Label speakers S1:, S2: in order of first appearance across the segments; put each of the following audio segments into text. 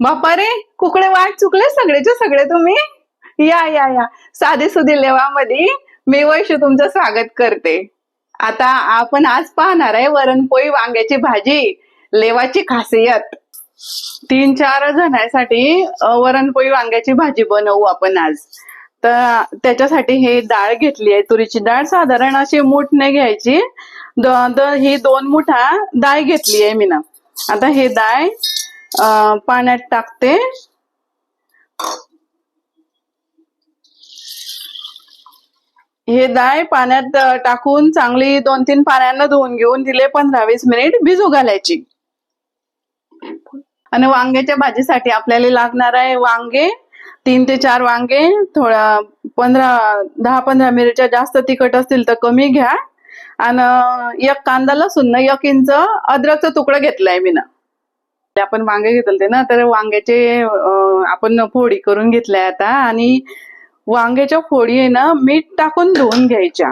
S1: बापा रे कुकडे वाट चुकले सगळेचे सगळे तुम्ही? या या या. साधे सुधी लेवामध्ये मी वैशू तुमचं स्वागत करते. आता आपण आज पाहणार आहे वरणपोळी वांग्याची भाजी लेवाची खासियत. तीन चार जणांसाठी वरणपोळी वांग्याची भाजी बनवू आपण आज. तर त्याच्यासाठी हे डाळ घेतली आहे तुरीची डाळ. साधारण अशी मूठ नाही घ्यायची. ही दोन मुठा डाळ घेतली आहे मी ना आता हे डाळ पाण्यात टाकते. हे डाळ पाण्यात टाकून चांगली दोन तीन पाण्यानं धुवून घेऊन दिले पंधरा वीस मिनिट भिजू घालायची. आणि वांग्याच्या भाजीसाठी आपल्याला लागणार आहे वांगे तीन ते चार वांगे. थोडा पंधरा दहा पंधरा मिरच्या जास्त तिखट असतील तर कमी घ्या. आणि एक कांदा लसूण एक इंच अद्रकचा तुकडा घेतलाय मी ना. आपण वांगे घेतले ना तर वांग्याचे आपण फोडी करून घेतल्या आता. आणि वांग्याच्या फोडी आहे ना मीठ टाकून धुवून घ्यायच्या.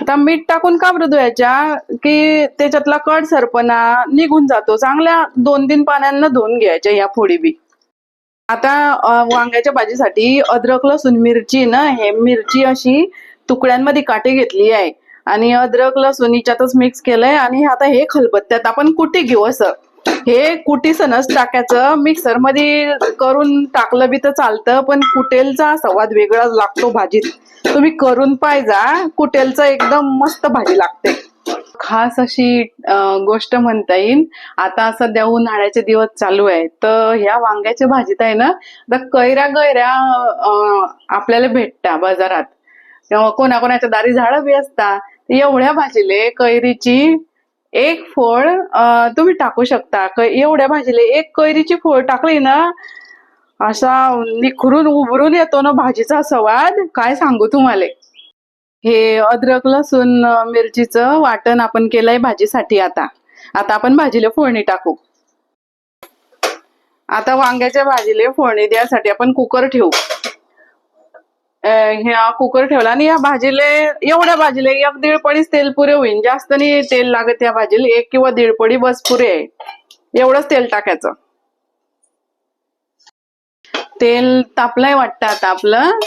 S1: आता मीठ टाकून का बरं धुवायच्या? की त्याच्यातला कड सरपणा निघून जातो. चांगल्या दोन तीन पाण्यांना धुवून घ्यायच्या या फोडी बी. आता वांग्याच्या भाजीसाठी अद्रक लसूण मिरची ना हे मिरची अशी तुकड्यांमध्ये काटे घेतली आहे. आणि अद्रक लसूण हिच्यातच मिक्स केलंय. आणि आता हे खलबत्त्यात आपण कुठे घेऊ असं? हे कुटीसनच टाकायचं. मिक्सरमध्ये करून टाकलं बी तर चालतं पण कुटेलचा स्वाद वेगळाच लागतो भाजीत. तुम्ही करून पाहिजा कुटेलचा एकदम मस्त भाजी लागते. खास अशी गोष्ट म्हणता येईल. आता सध्या उन्हाळ्याचे दिवस चालू आहे. तर ह्या वांग्याच्या भाजीत आहे ना तर कैऱ्या गैऱ्या आपल्याला भेटता बाजारात. कोणाकोणाच्या दारी झाडं बी असता एवढ्या भाजीले कैरीची एक फोळ तुम्ही टाकू शकता. एवढ्या भाजीले एक कैरीची फोड टाकली ना असा निखरून उभरून येतो ना भाजीचा स्वाद. काय सांगू तुम्हाला? हे अद्रक लसूण मिरचीचं वाटण आपण केलंय भाजीसाठी आता. आता आपण भाजीला फोडणी टाकू. आता वांग्याच्या भाजीले फोडणी द्यासाठी आपण कुकर ठेवू. ह्या कुकर ठेवला आणि या भाजीले एवढ्या भाजीले एक दीड पडीच तेल पुरे होईल जास्त नाही तेल लागत या भाजीला एक किंवा दीड पडी बस पुरे आहे. एवढंच तेल टाकायचं. तेल तापलंय वाटतं आता आपलं.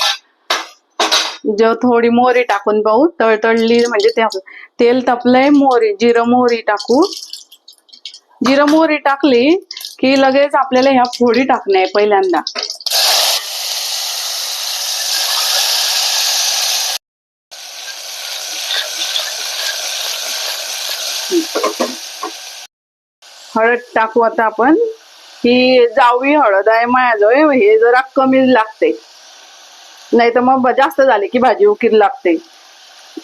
S1: जो थोडी मोहरी टाकून पाहू तळतळली म्हणजे ते आपलं. तेल तापलंय मोहरी जिरं मोहरी टाकू. जिरं मोहरी टाकली की लगेच आपल्याला ह्या फोडी टाकणे पहिल्यांदा. हळद टाकू आता आपण. ही जावी हळद आहे मायाजवळ हे जरा कमी लागते. नाही तर मग जास्त झाले की भाजी उकीर लागते.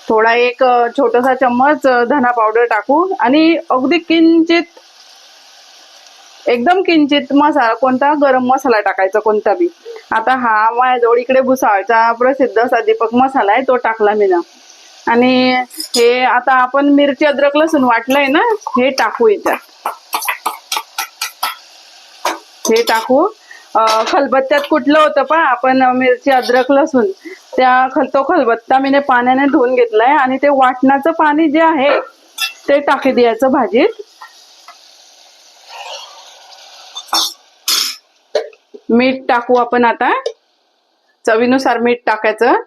S1: थोडा एक छोटासा चम्मच धना पावडर टाकू आणि अगदी किंचित एकदम किंचित मसाला कोणता गरम मसाला टाकायचा कोणता बी. आता हा माझ्याजवळ इकडे भुसाळचा प्रसिद्ध असा दीपक मसाला आहे तो टाकला मी ना. आणि हे आता आपण मिरची अद्रक लसूण वाटलंय ना हे टाकू याच्यात हे टाकू. खलबत्त्यात कुठलं होतं पण आपण मिरची अद्रक लसूण त्या खल तो खलबत्ता मी पाण्याने धुवून घेतलाय आणि ते वाटणाचं पाणी जे आहे ते टाकी द्यायचं भाजीत. मीठ टाकू आपण आता. चवीनुसार मीठ टाकायचं.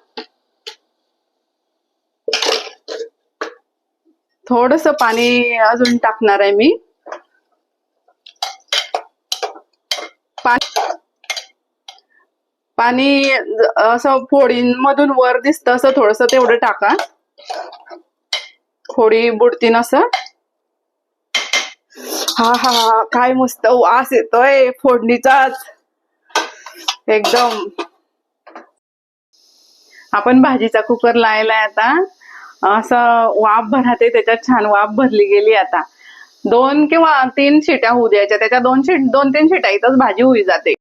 S1: थोडस पाणी अजून टाकणार आहे मी. पाणी ज- असं फोडींमधून वर दिसतं असं थोडस तेवढं टाका. फोडी बुडतीन असं. हा हा हा काय मस्त वास येतोय फोडणीचाच. एकदम. आपण भाजीचा कुकर लायलाय आता. असं वाफ भराते त्याच्यात छान वाफ भरली गेली आता. दोन किंवा तीन शिट्या होऊ द्यायच्या. त्याच्या दोन शिट दोन तीन शिट्या इथंच भाजी होई जाते.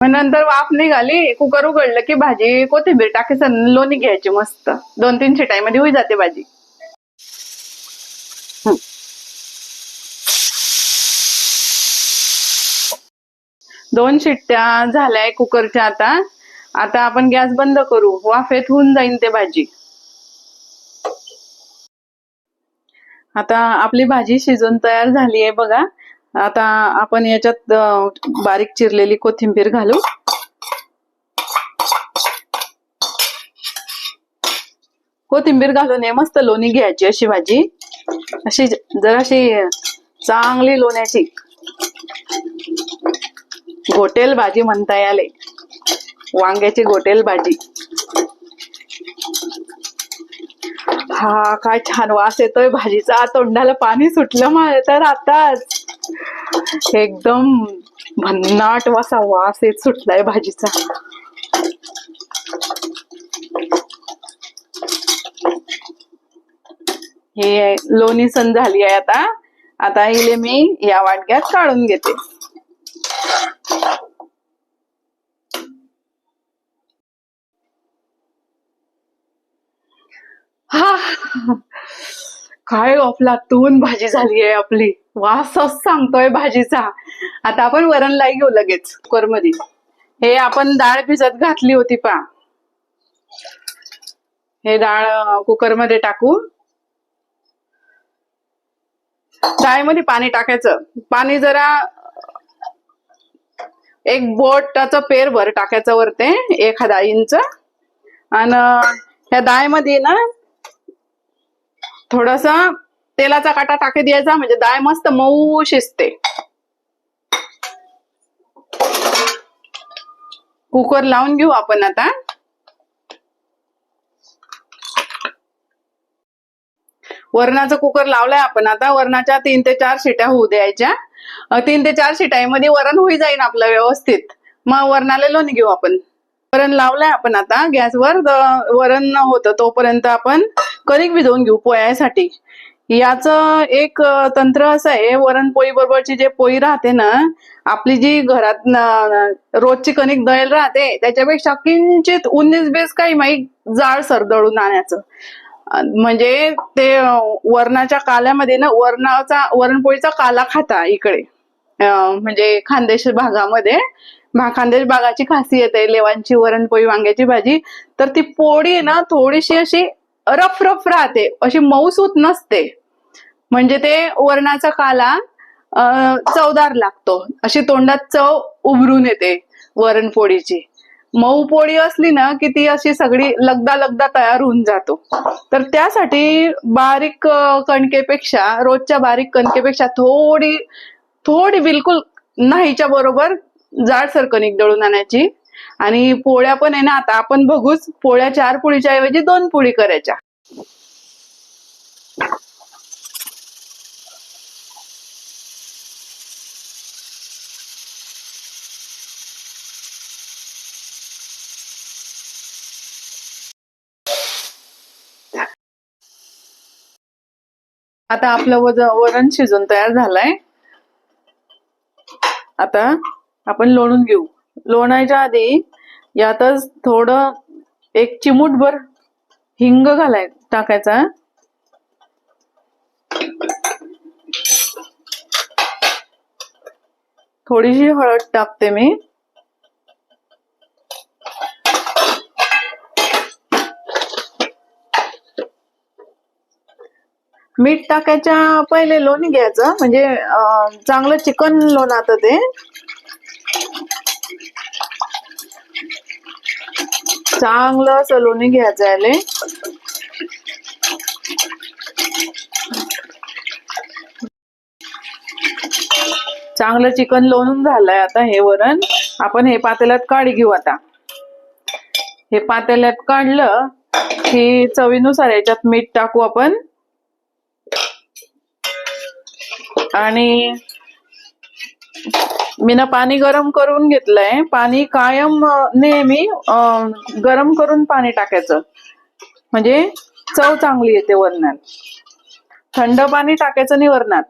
S1: मग नंतर वाफ निघाली कुकर उघडलं की भाजी कोथिंबीर टाकी लोणी घ्यायची मस्त. दोन तीन शिटाईमध्ये होई जाते भाजी. दोन शिट्ट्या झाल्या कुकरच्या आता. आता आपण गॅस बंद करू. वाफेत होऊन जाईन ते भाजी. आता आपली भाजी शिजून तयार झाली आहे बघा. आता आपण याच्यात बारीक चिरलेली कोथिंबीर घालू. कोथिंबीर घालून हे मस्त लोणी घ्यायची अशी भाजी. अशी जराशी चांगली लोण्याची. गोटेल भाजी म्हणता याले. वांग्याची गोटेल भाजी. हा काय छान वास येतोय भाजीचा. तोंडाला पाणी सुटलं मला तर आताच. एकदम भन्नाट वासा वास येत सुटलाय भाजीचा. हे लोणी सण झाली आहे आता. आता हिले मी या वाटक्यात काढून घेते. हा काय अफलातून भाजी झाली आहे आपली. वासच सांगतोय भाजीचा. आता आपण वरणलाई घेऊ लगेच कुकरमध्ये हे आपण डाळ भिजत घातली होती पा हे डाळ कुकरमध्ये टाकू डाळीमध्ये पाणी टाकायचं. पाणी जरा एक बोटाचं पेर भर टाकायचं वरते एखादा इंच. आणि ह्या डाळीमध्ये ना थोडासा तेलाचा काटा टाकी द्यायचा म्हणजे डाळ मस्त मऊ शिजते. कुकर लावून घेऊ आपण आता. वरणाचा कुकर लावलाय आपण आता. वरणाच्या तीन ते चार शिट्या होऊ द्यायच्या. तीन ते चार शिट्यामध्ये वरण होई जाईल आपलं व्यवस्थित. मग वरणाला लोणी घेऊ आपण. वरण लावलंय आपण आता गॅसवर. वरण होतं तोपर्यंत आपण कणिक भिजवून घेऊ पोळ्यासाठी याचं एक तंत्र असं आहे वरणपोळी बरोबरची जे पोळी राहते ना आपली जी घरात रोजची कणिक दळेल राहते त्याच्यापेक्षा किंचित उन्नीस बेस काही माहीत जाळ सर दळून आणायचं म्हणजे ते वरणाच्या काल्यामध्ये ना वरणाचा वरणपोळीचा काला खाता इकडे. म्हणजे खानदेश भागामध्ये. खानदेश भागाची खासियत आहे लेवांची वरणपोळी वांग्याची भाजी. तर ती पोळी आहे ना थोडीशी अशी रफ रफ राहते अशी मऊसूत नसते. म्हणजे ते वरणाचा काला चवदार लागतो. अशी तोंडात चव उभरून येते वरणपोळीची मऊ पोळी असली ना की ती अशी सगळी लगदा लगदा तयार होऊन जातो. तर त्यासाठी बारीक कणकेपेक्षा रोजच्या बारीक कणकेपेक्षा थोडी थोडी बिलकुल नाहीच्या बरोबर जाडसर कणिक दळून आणायची. आणि पोळ्या पण आहे ना आता आपण बघूच पोळ्या चार पोळीच्या ऐवजी दोन पोळी करायच्या. आता आपलं वज वरण शिजून तयार झालंय. आता आपण लोणून घेऊ. लोणायच्या आधी यातच थोडं एक चिमूटभर हिंग घालाय टाकायचा थोडीशी हळद टाकते मी. मीठ टाकायच्या पहिले लोणी घ्यायचं म्हणजे चांगलं चिकन लोण आता ते. चांगलं असं लोणी घ्यायचं आले चांगलं चिकन लोणून झालंय आता हे वरण. आपण हे पातेल्यात काढी घेऊ आता. हे पातेल्यात काढलं की चवीनुसार याच्यात मीठ टाकू आपण. आणि मी ना पाणी गरम करून घेतलंय. पाणी कायम नेहमी गरम करून पाणी टाकायचं. म्हणजे चव चांगली येते वरणात. थंड पाणी टाकायचं नाही वरणात.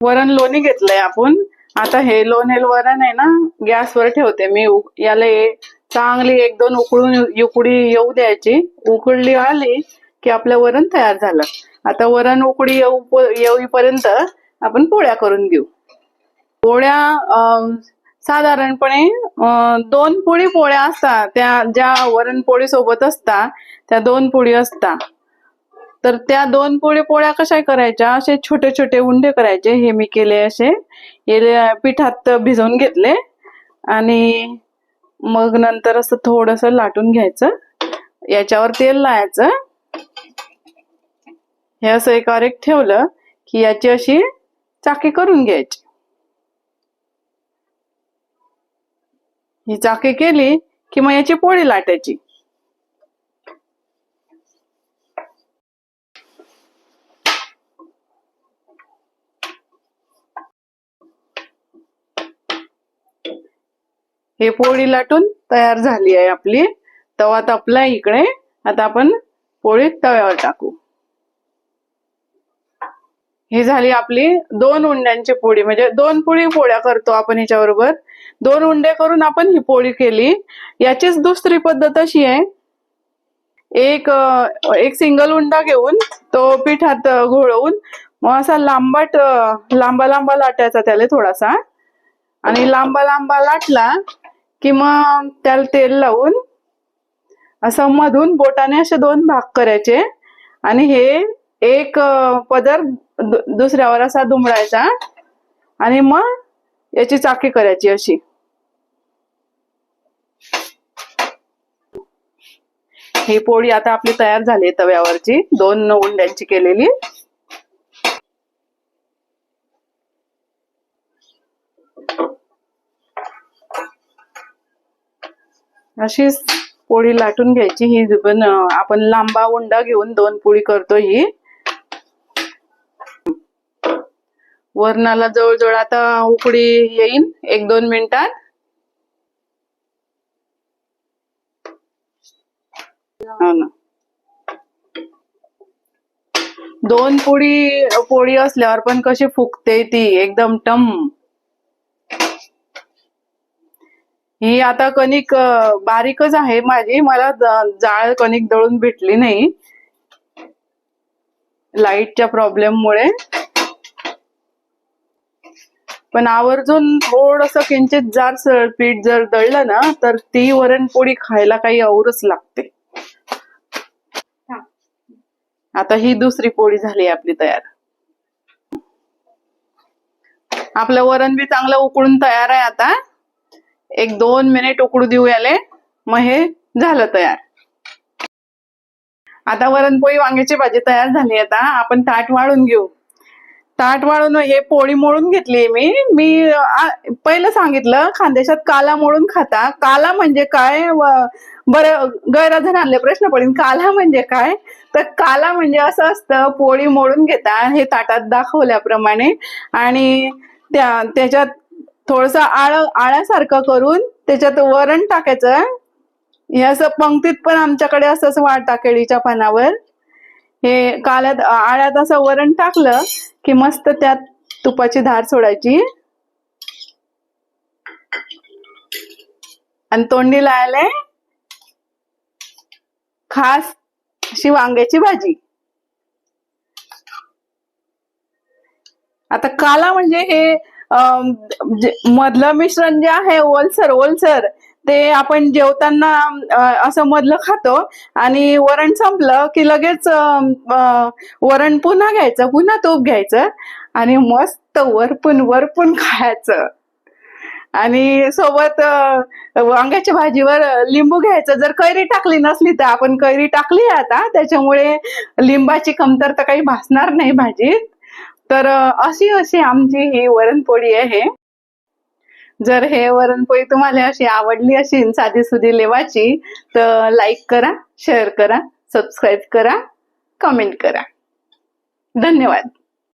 S1: वरण लोणी घेतलंय आपण. आता हे लोणेल वरण आहे ना गॅसवर ठेवते मी. याला चांगली एक दोन उकळून उकडी येऊ द्यायची. उकळली आली की आपलं वरण तयार झालं. आता वरण उकडी येऊ येऊपर्यंत आपण पोळ्या करून घेऊ. पोळ्या साधारणपणे दोन पोळी पोळ्या असतात त्या ज्या वरण पोळी सोबत असतात त्या दोन पोळी असतात तर त्या दोन पोळी पोळ्या कशा करायच्या? असे छोटे छोटे उंडे करायचे. हे मी केले असे. हे पिठात भिजवून घेतले. आणि मग नंतर असं थोडंसं लाटून घ्यायचं. याच्यावर तेल लावायचं. हे असं एकावर एक ठेवलं की याची अशी चाकी करून घ्यायची. ही चाकी केली की मग याची पोळी लाटायची. हे पोळी लाटून तयार झाली आहे आपली. तवा तापला इकडे. आता आपण पोळी तव्यावर टाकू. ही झाली आपली दोन उंड्यांची पोळी. म्हणजे दोन पोळी पोळ्या करतो आपण ह्याच्याबरोबर दोन उंडे करून आपण ही पोळी केली. याचीच दुसरी पद्धत अशी आहे. एक एक सिंगल उंडा घेऊन तो पिठात घोळवून मग असा लांबट लांबा लांबा लाटायचा त्याला थोडासा. आणि लांबा लांबा लाटला की मग त्याला तेल लावून असं मधून बोटाने असे दोन भाग करायचे. आणि हे एक पदर दुसऱ्यावर असा दुमडायचा. आणि मग याची चाकी करायची अशी. ही पोळी आता आपली तयार झाली तव्यावरची. दोन उंड्यांची केलेली. अशीच पोळी लाटून घ्यायची. ही पण आपण लांबा उंडा घेऊन दोन पोळी करतो ही. वरणाला जवळजवळ आता उकडी येईन. एक दोन मिनिटात. हो ना. दोन पोळी पोळी असल्यावर पण कशी फुगते ती एकदम टम. ही आता कणिक बारीकच आहे माझी. मला जाळ कणिक दळून भेटली नाही. लाईटच्या प्रॉब्लेम मुळे पण आवर्जून थोडस किंचित जार पीठ जर दळलं ना तर ती वरणपोळी खायला काही औरच लागते. आता ही दुसरी पोळी झाली आपली तयार. आपलं वरण बी चांगलं उकळून तयार आहे आता. एक दोन मिनिट उकडू देऊ याले. मग हे झालं तयार. आता वरणपोळी वांग्याची भाजी तयार झाली आता. आपण ताट वाळून घेऊ. ताट वाळून हे पोळी मोडून घेतली मी. मी पहिलं सांगितलं खानदेशात काला मोडून खाता. काला म्हणजे काय? बर बरं आणले प्रश्न पडेल काला म्हणजे काय? तर काला म्हणजे असं असतं पोळी मोडून घेता. हे ताटात दाखवल्याप्रमाणे. आणि त्या त्याच्यात थोडस आळ आळ्यासारखं करून त्याच्यात वरण टाकायचं. हे असं पंक्तीत पण आमच्याकडे असंच वाटा केळीच्या पानावर. हे काल्यात आळ्यात असं वरण टाकलं. की मस्त त्यात तुपाची धार सोडायची. आणि तोंडी लायले खास अशी वांग्याची भाजी. आता काला म्हणजे हे अं, मधलं मिश्रण जे आहे ओलसर ओलसर ते आपण जेवताना असं मधलं खातो आणि वरण संपलं की लगेच वरण पुन्हा घ्यायचं पुन्हा तूप घ्यायचं आणि मस्त वरपून वरपून खायचं. आणि सोबत वांग्याच्या भाजीवर लिंबू घ्यायचं. जर कैरी टाकली नसली तर आपण कैरी टाकली आता. त्याच्यामुळे लिंबाची कमतरता काही भासणार नाही भाजीत. तर अशी अशी आमची ही वरणपोळी आहे. जर हे वरणपोळी तुम्हाला अशी आवडली असेल साधी सुधी लेवाची तर लाईक करा शेअर करा सबस्क्राईब करा कमेंट करा. धन्यवाद.